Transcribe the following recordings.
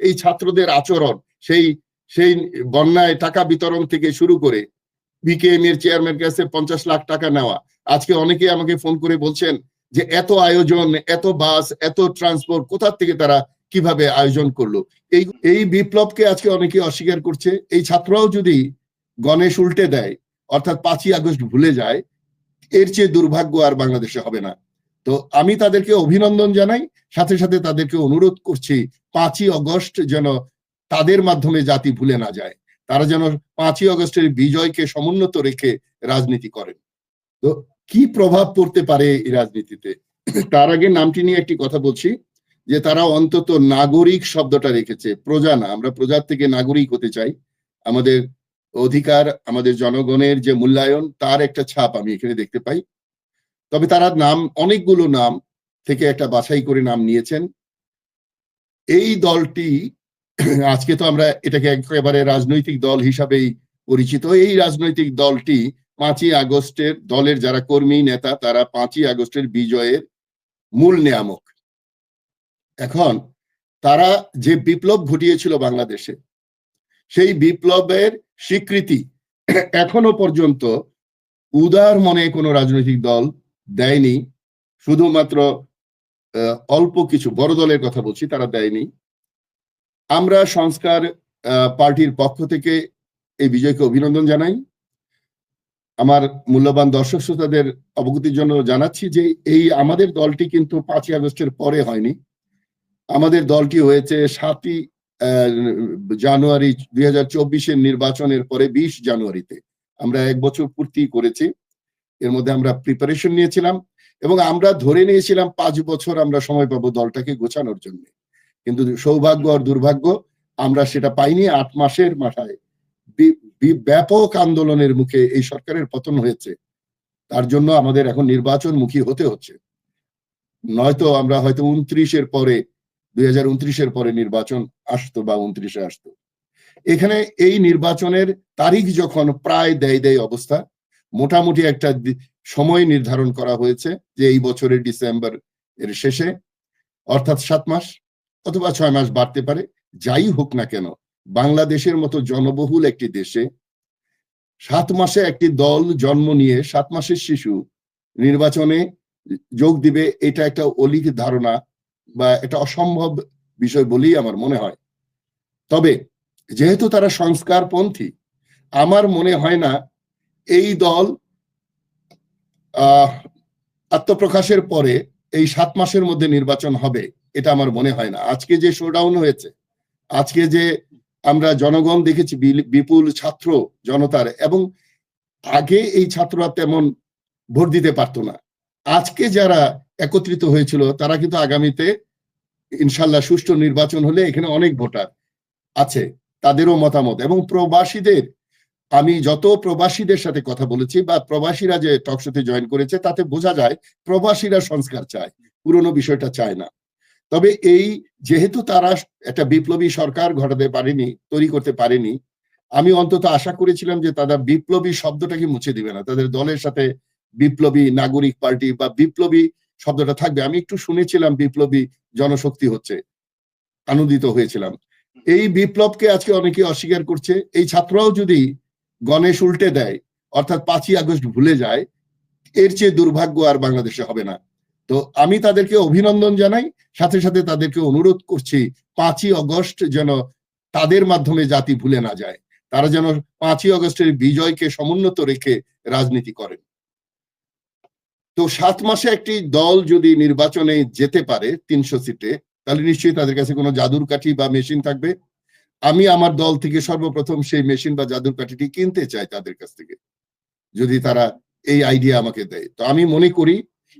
এই ছাত্রদের আচরণ, সেই সেই বন্যায় টাকা বিতরণ থেকে শুরু করে বিকেএম এর চেয়ারম্যান কাছে পঞ্চাশ লাখ টাকা নেওয়া। আজকে অনেকে আমাকে ফোন করে বলছেন যে এত আয়োজন, এত বাস এত ট্রান্সপোর্ট কোথা থেকে তারা কীভাবে আয়োজন করল? এই এই বিপ্লবকে আজকে অনেকে অস্বীকার করছে। এই ছাত্ররাও যদি গণেশ উল্টে দেয়, অর্থাৎ পাঁচই আগস্ট ভুলে যায়, এর চেয়ে দুর্ভাগ্য আর বাংলাদেশে হবে না। তো আমি তাদেরকে অভিনন্দন জানাই। সাথে সাথে তাদেরকে অনুরোধ করছি, পাঁচই অগস্ট যেন তাদের মাধ্যমে জাতি ভুলে না যায়। তারা যেন পাঁচই অগস্টের বিজয়কে সমুন্নত রেখে রাজনীতি করেন। তো কি প্রভাব পড়তে পারে এই রাজনীতিতে? তার আগে নামটি নিয়ে একটি কথা বলছি, যে তারা অন্তত নাগরিক শব্দটা রেখেছে। প্রজা না, আমরা প্রজার থেকে নাগরিক হতে চাই। আমাদের অধিকার, আমাদের জনগণের যে মূল্যায়ন, তার একটা ছাপ আমি এখানে দেখতে পাই। তবে তারা নাম, অনেকগুলো নাম থেকে একটা বাছাই করে নাম নিয়েছেন। এই দলটি আজকে তো আমরা এটাকে একেবারে রাজনৈতিক দল হিসাবেই পরিচিত। এই রাজনৈতিক দলটি পাঁচই আগস্টের দলের যারা কর্মী নেতা, তারা পাঁচই আগস্টের বিজয়ের মূল নিয়ামক। এখন তারা যে বিপ্লব ঘটিয়েছিল বাংলাদেশে, সেই বিপ্লবের স্বীকৃতি এখনও পর্যন্ত উদার মনে কোনো রাজনৈতিক দল দেয়নি। শুধুমাত্র অল্প কিছু, বড় দলের কথা বলছি, তারা দেয়নি। আমরা সংস্কার পার্টির পক্ষ থেকে এই বিজয়কে অভিনন্দন জানাই। আমার মূল্যবান দর্শক শ্রোতাদের অবগতির জন্য জানাচ্ছি যে এই আমাদের দলটি কিন্তু পাঁচই আগস্টের পরে হয়নি। আমাদের দলটি হয়েছে সাতই জানুয়ারি দুই হাজার নির্বাচনের পরে বিশ জানুয়ারিতে। আমরা এক বছর পূর্তি করেছি। এর মধ্যে আমরা প্রিপারেশন নিয়েছিলাম এবং আমরা ধরে নিয়েছিলাম পাঁচ বছর আমরা সময় পাবো দলটাকে গোছানোর জন্য। কিন্তু সৌভাগ্য আর দুর্ভাগ্য, আমরা সেটা পাইনি। আট মাসের মাথায় ব্যাপক আন্দোলনের মুখে এই সরকারের পতন হয়েছে। তার জন্য আমাদের এখন নির্বাচন মুখী হতে হচ্ছে। নয়তো আমরা হয়তো উনত্রিশের পরে, দুই উনত্রিশের পরে নির্বাচন আসতো বা উনত্রিশে আসতো। এখানে এই নির্বাচনের তারিখ যখন প্রায় দেয় দেয় অবস্থা মোটামুটি একটা সময় নির্ধারণ করা হয়েছে যে এই বছরের ডিসেম্বর এর শেষে, অর্থাৎ সাত মাস অথবা ছয় মাস বাড়তে পারে। যাই হোক না কেন, বাংলাদেশের মতো জনবহুল একটি দেশে সাত মাসে একটি দল জন্ম নিয়ে সাত মাসের শিশু নির্বাচনে যোগ দিবে, এটা একটা অলিক ধারণা বা এটা অসম্ভব বিষয় বলেই আমার মনে হয়। তবে যেহেতু তারা সংস্কারপন্থী, আমার মনে হয় না এই দল আত্মপ্রকাশের পরে এই সাত মাসের মধ্যে নির্বাচন হবে, এটা আমার মনে হয় না। আজকে যে শোডাউন হয়েছে, আজকে যে আমরা জনগণ দেখেছি বিপুল ছাত্র জনতার, এবং আগে এই ছাত্ররা তেমন ভোট দিতে পারতো না। আজকে যারা একত্রিত হয়েছিল, তারা কিন্তু আগামীতে ইনশাল্লাহ সুষ্ঠু নির্বাচন হলে এখানে অনেক ভোটার আছে, তাদেরও মতামত। এবং প্রবাসীদের আমি যত প্রবাসীদের সাথে কথা বলেছি বা প্রবাসীরা যে টকশোতে জয়েন করেছে, তাতে বোঝা যায় প্রবাসীরা সংস্কার চায়, পুরনো বিষয়টা চায় না। তবে এই যেহেতু তারা একটা বিপ্লবী সরকার ঘটাতে পারেনি, তৈরি করতে পারেনি, আমি অন্তত আশা করেছিলাম যে তারা বিপ্লবী শব্দটাকে মুছে দিবে না। তাদের দলের সাথে বিপ্লবী নাগরিক পার্টি বা বিপ্লবী শব্দটা থাকবে। আমি একটু শুনেছিলাম বিপ্লবী জনশক্তি হচ্ছে, আনন্দিত হয়েছিলাম। এই বিপ্লবকে আজকে অনেকে অস্বীকার করছে। এই ছাত্ররাও যদি গণেশ উল্টে দেয়, অর্থাৎ পাঁচই আগস্ট ভুলে যায়, এর চেয়ে দুর্ভাগ্য আর বাংলাদেশে হবে না। তো আমি তাদেরকে অভিনন্দন জানাই, সাথে সাথে তাদেরকে অনুরোধ করছি, পাঁচই অগস্ট যেন তাদের মাধ্যমে জাতি ভুলে না যায়, তারা যেন পাঁচই অগস্টের বিজয়কে সমুন্নত রেখে রাজনীতি করেন। তো সাত মাসে একটি দল যদি নির্বাচনে যেতে পারে তিনশো সিটে, তাহলে নিশ্চয়ই তাদের কাছে কোনো জাদুর কাঠি বা মেশিন থাকবে। আমি আমার দল থেকে সর্বপ্রথম সেই মেশিন বা জাদুর কাঠিটি কিনতে চাই তাদের কাছ থেকে যদি তারা এই আইডিয়া আমাকে দেয়। তো আমি মনে করি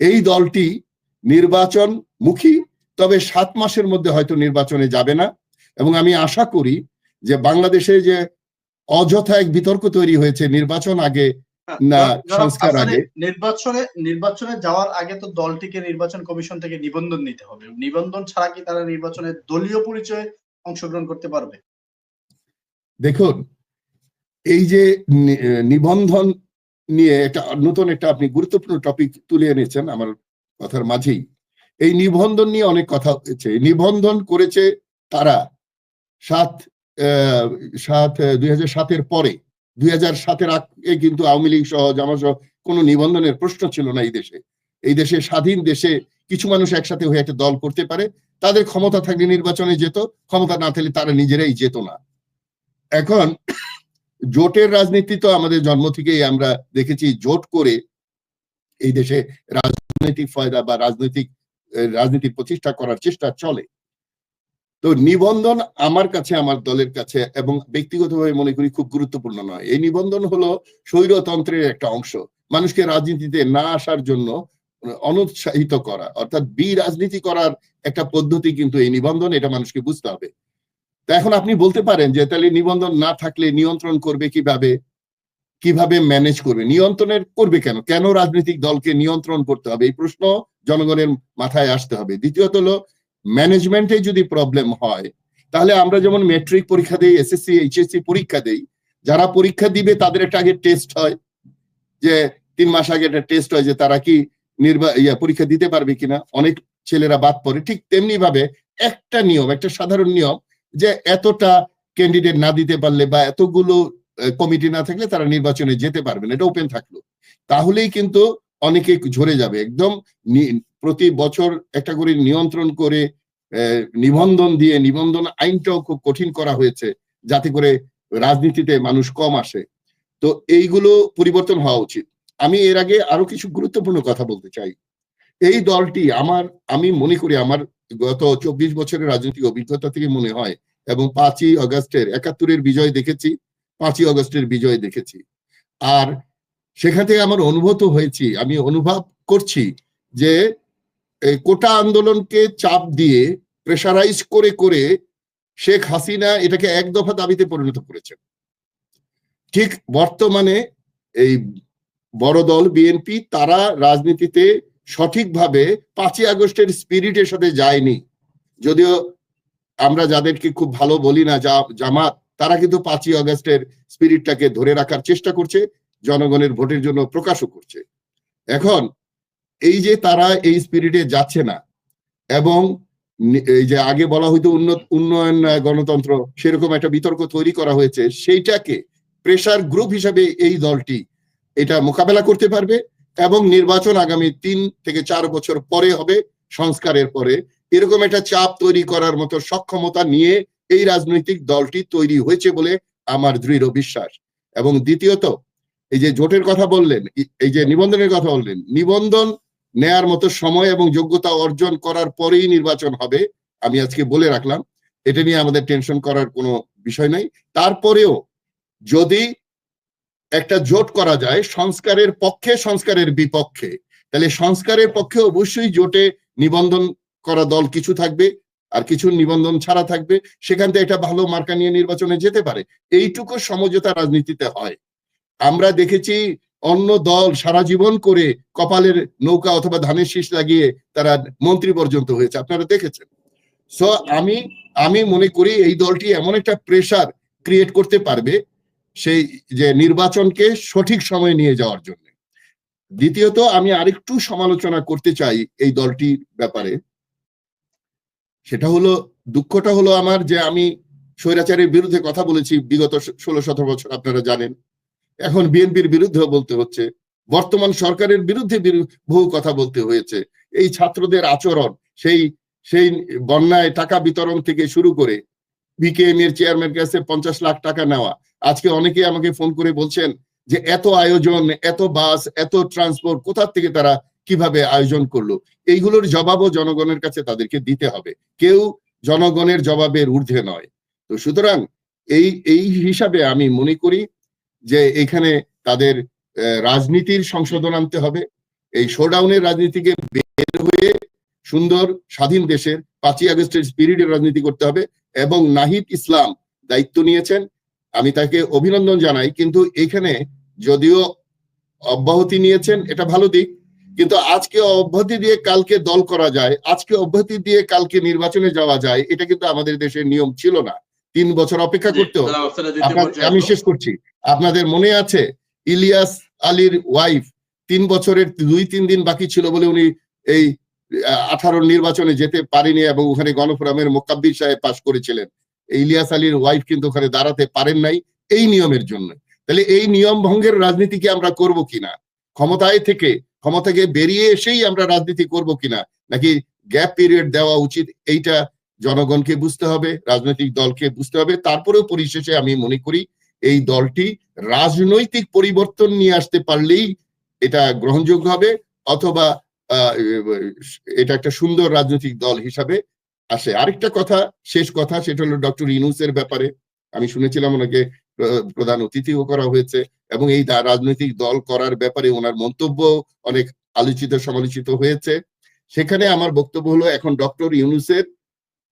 এই দলটি নির্বাচন মুখী তবে সাত মাসের মধ্যে হয়তো নির্বাচনে যাবে না। এবং আমি আশা করি যে বাংলাদেশে যে অযথা এক বিতর্ক তৈরি হয়েছে নির্বাচন আগে না, সংস্কার আগে। নির্বাচনে নির্বাচনে যাওয়ার আগে তো দলটিকে নির্বাচন কমিশন থেকে নিবন্ধন নিতে হবে। নিবন্ধন ছাড়া কি তারা নির্বাচনে দলীয় পরিচয়ে অংশগ্রহণ করতে পারবে? দেখুন, এই যে নিবন্ধন নিয়ে একটা নতুন একটা আপনি গুরুত্বপূর্ণ টপিক তুলে এনেছেন আমার কথার মাঝেই। এই নিবন্ধন নিয়ে অনেক কথা হয়েছে। নিবন্ধন করেছে তারা সাত সাত দুই হাজার সাতের পরে। দুই হাজার সাতের আগে কিন্তু আওয়ামী লীগ সহ জামা সহ কোনো নিবন্ধনের প্রশ্ন ছিল না এই দেশে। এই দেশে স্বাধীন দেশে কিছু মানুষ একসাথে হয়ে একটা দল করতে পারে। তাদের ক্ষমতা থাকলে নির্বাচনে যেত, ক্ষমতা না থাকলে তারা নিজেরাই যেত না। এখন জোটের রাজনীতি তো আমাদের জন্ম থেকেই আমরা দেখেছি জোট করে এই দেশে রাজনৈতিক ফয়দা বা রাজনৈতিক আহ, রাজনীতির প্রতিষ্ঠা করার চেষ্টা চলে। তো নিবন্ধন আমার কাছে আমার দলের কাছে এবং ব্যক্তিগতভাবে মনে করি খুব গুরুত্বপূর্ণ নয়। এই নিবন্ধন হলো স্বৈরতন্ত্রের একটা অংশ। মানুষকে রাজনীতিতে না আসার জন্য অনুৎসাহিত করা অর্থাৎ বি রাজনীতি করার একটা পদ্ধতি কিন্তু এই নিবন্ধন এটা মানুষকে বুঝতে হবে। তা এখন আপনি বলতে পারেন যে তাহলে নিবন্ধন না থাকলে নিয়ন্ত্রণ করবে কীভাবে? কীভাবে ম্যানেজ করবে? নিয়ন্ত্রণের করবে কেন? কেন রাজনৈতিক দলকে নিয়ন্ত্রণ করতে হবে? এই প্রশ্ন জনগণের মাথায় আসতে হবে। দ্বিতীয়ত হলো ম্যানেজমেন্টে যদি প্রবলেম হয়, তাহলে আমরা যেমন মেট্রিক পরীক্ষা দেই এসএসসি এইচএসসি পরীক্ষা দেই, যারা পরীক্ষা দিবে তাদের একটা আগে টেস্ট হয়, যে তিন মাস আগে একটা টেস্ট হয় যে তারা কি নির্বা, ইয়া পরীক্ষা দিতে পারবে কিনা? অনেক ছেলেরা বাদ পড়ে। ঠিক তেমনি ভাবে একটা নিয়ম, একটা সাধারণ নিয়ম যে এতটা ক্যান্ডিডেট না দিতে পারলে বা এতগুলো কমিটি না থাকলে তারা নির্বাচনে যেতে পারবে না, এটা ওপেন থাকল। তাহলেই কিন্তু অনেকে ঝরে যাবে। একদম প্রতি বছর একটা করে নিয়ন্ত্রণ করে নিবন্ধন দিয়ে, নিবন্ধন আইনটাও খুব কঠিন করা হয়েছে, যাতে করে রাজনীতিতে মানুষ কম আসে। তো এইগুলো পরিবর্তন হওয়া উচিত। আমি এর আগে আরও কিছু গুরুত্বপূর্ণ কথা বলতে চাই। এই দলটি আমার, আমি মনে করি আমার গত চব্বিশ বছরের রাজনৈতিক অভিজ্ঞতা থেকে মনে হয় এবং পাঁচই অগস্টের একাত্তরের বিজয় দেখেছি, পাঁচই অগস্টের বিজয় দেখেছি। আর সেখান থেকে আমার অনুভূত হয়েছি, আমি অনুভব করছি যে কোটা আন্দোলনকে চাপ দিয়ে প্রেশারাইজ করে করে শেখ হাসিনা এটাকে এক দফা দাবিতে পরিণত করেছেন। ঠিক বর্তমানে এই বড় দল বিএনপি, তারা রাজনীতিতে সঠিকভাবে পাঁচই আগস্টের স্পিরিটের সাথে যায়নি। যদিও আমরা যাদেরকে খুব ভালো বলি না, যা, জামাত, তারা কিন্তু পাঁচই আগস্টের স্পিরিটটাকে ধরে রাখার চেষ্টা করছে, জনগণের ভোটের জন্য প্রকাশও করছে। এখন এই যে তারা এই স্পিরিটে যাচ্ছে না, এবং এই যে আগে বলা হয়তো উন্নত উন্নয়ন গণতন্ত্র, সেরকম একটা বিতর্ক তৈরি করা হয়েছে, সেইটাকে প্রেসার গ্রুপ হিসাবে এই দলটি এটা মোকাবেলা করতে পারবে। এবং নির্বাচন আগামী তিন থেকে চার বছর পরে হবে, সংস্কারের পরে। এরকম একটা চাপ তৈরি করার মতো সক্ষমতা নিয়ে এই রাজনৈতিক দলটি তৈরি হয়েছে বলে আমার দৃঢ় বিশ্বাস। এবং দ্বিতীয়ত, এই যে জোটের কথা বললেন, এই- যে নিবন্ধনের কথা বললেন, নিবন্ধন নেয়ার মতো সময় এবং যোগ্যতা অর্জন করার পরেই নির্বাচন হবে, আমি আজকে বলে রাখলাম। এটা নিয়ে আমাদের টেনশন করার কোনো বিষয় নাই। তারপরেও যদি একটা জোট করা যায় সংস্কারের পক্ষে, সংস্কারের বিপক্ষে। তাহলে সংস্কারের পক্ষে অবশ্যই জোটে নিবন্ধন করা দল কিছু থাকবে আর কিছু নিবন্ধন ছাড়া থাকবে। সেখান থেকে একটা ভালো মার্কা নিয়ে নির্বাচনে যেতে পারে। এইটুকু সমঝোতা রাজনীতিতে হয়। আমরা দেখেছি অন্য দল সারা জীবন করে কপালের নৌকা অথবা ধানের শীষ লাগিয়ে তারা মন্ত্রী পর্যন্ত হয়েছে। আপনারা দেখেছেন? সো আমি আমি মনে করি এই দলটি এমন একটা প্রেসার ক্রিয়েট করতে পারবে সেই যে নির্বাচনকে সঠিক সময়ে নিয়ে যাওয়ার জন্য। দ্বিতীয়ত, আমি আরেকটু সমালোচনা করতে চাই এই দলটির ব্যাপারে। সেটা হলো, দুঃখটা হলো আমার যে আমি স্বৈরাচারের বিরুদ্ধে কথা বলেছি বিগত ষোলো সতেরো বছর, আপনারা জানেন। এখন বিএনপির বিরুদ্ধেও বলতে হচ্ছে, বর্তমান সরকারের বিরুদ্ধে বিরু- বহু কথা বলতে হয়েছে। এই ছাত্রদের আচরণ, সেই সেই বন্যায় টাকা বিতরণ থেকে শুরু করে বিকেএম এর চেয়ারম্যান কাছে পঞ্চাশ লাখ টাকা নেওয়া আজকে অনেকে আমাকে ফোন করে বলছেন যে, এত আয়োজন, এত বাস, এত ট্রান্সপোর্ট কোথা থেকে তারা কীভাবে আয়োজন করল? এইগুলোর জবাবও জনগণের কাছে তাদেরকে দিতে হবে। কেউ জনগণের জবাবের ঊর্ধ্বে নয়। তো সুতরাং এই এই হিসাবে আমি মনে করি যে, এখানে তাদের রাজনীতির সংশোধন আনতে হবে। এই শোডাউনের রাজনীতিকে বের হয়ে সুন্দর স্বাধীন দেশের পাঁচই আগস্টের স্পিরিটের রাজনীতি করতে হবে এবং নাহিদ ইসলাম দায়িত্ব নিয়েছেন। আমি তাকে অভিনন্দন জানাই কিন্তু এখানে যদিও অব্যাহতি নিয়েছেন এটা ভালো দিক কিন্তু আজকে অব্যাহতি দিয়ে কালকে দল করা যায় আজকে অব্যাহতি দিয়ে কালকে নির্বাচনে যাওয়া যায় এটা কিন্তু আমাদের দেশের নিয়ম ছিল না। তিন বছর অপেক্ষা করতে আমি শেষ করছি। আপনাদের মনে আছে ইলিয়াস আলীর ওয়াইফ তিন বছরের দুই তিন দিন বাকি ছিল বলে উনি এই আঠারো নির্বাচনে যেতে পারেনি এবং ওখানে গণফোরামের মোকাব্বির সাহেব পাশ করেছিলেন। ইলিয়াস আলীর ওয়াইফ কিন্তু ওখানে দাঁড়াতে পারেন নাই এই নিয়মের জন্য। তাহলে এই নিয়ম ভঙ্গের রাজনীতিকে আমরা করব কিনা? ক্ষমতায় থেকে ক্ষমতাকে বেরিয়ে এসেই আমরা রাজনীতি করব কিনা? নাকি গ্যাপ পিরিয়ড দেওয়া উচিত? এইটা জনগণকে বুঝতে হবে, রাজনৈতিক দলকে বুঝতে হবে। তারপরেও পরিশেষে আমি মনে করি, এই দলটি রাজনৈতিক পরিবর্তন নিয়ে আসতে পারলেই এটা গ্রহণযোগ্য হবে, অথবা এটা একটা সুন্দর রাজনৈতিক দল হিসাবে আসে। আরেকটা কথা, শেষ কথা, সেটা হলো ডক্টর ইনুসের ব্যাপারে। আমি শুনেছিলাম ওনাকে প্রধান অতিথিও করা হয়েছে এবং এই রাজনৈতিক দল করার ব্যাপারে ওনার মন্তব্য অনেক আলোচিত, সমালোচিত হয়েছে। সেখানে আমার বক্তব্য হলো, এখন ডক্টর ইউনুসের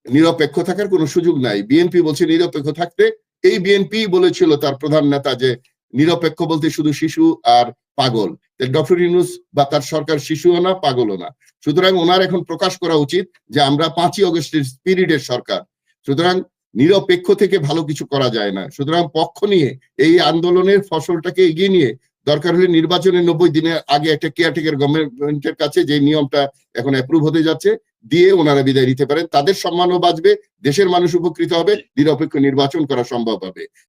নিরপেক্ষ থাকার কোনো সুযোগ নাই। বিএনপি বলছে নিরপেক্ষ থাকতে। এই বিএনপি বলেছিল তার প্রধান নেতা যে নিরপেক্ষ বলতে শুধু শিশু আর পাগল। ডক্টর ইউনুস বা তার সরকার শিশুও না, পাগলও না। সুতরাং ওনার এখন প্রকাশ করা উচিত যে আমরা পাঁচই অগস্টের স্পিরিটের সরকার। সুতরাং নিরপেক্ষ থেকে ভালো কিছু করা যায় না। সুতরাং পক্ষ নিয়ে এই আন্দোলনের ফসলটাকে এগিয়ে নিয়ে দরকার হলে নির্বাচনের নব্বই দিনের আগে একটা কেয়ারটেকার গভর্নমেন্টের কাছে যে নিয়মটা এখন অ্যাপ্রুভ হতে যাচ্ছে, দিয়ে ওনারা বিদায় নিতে পারেন। তাদের সম্মানও বাঁচবে, দেশের মানুষ উপকৃত হবে, নিরপেক্ষ নির্বাচন করা সম্ভব হবে।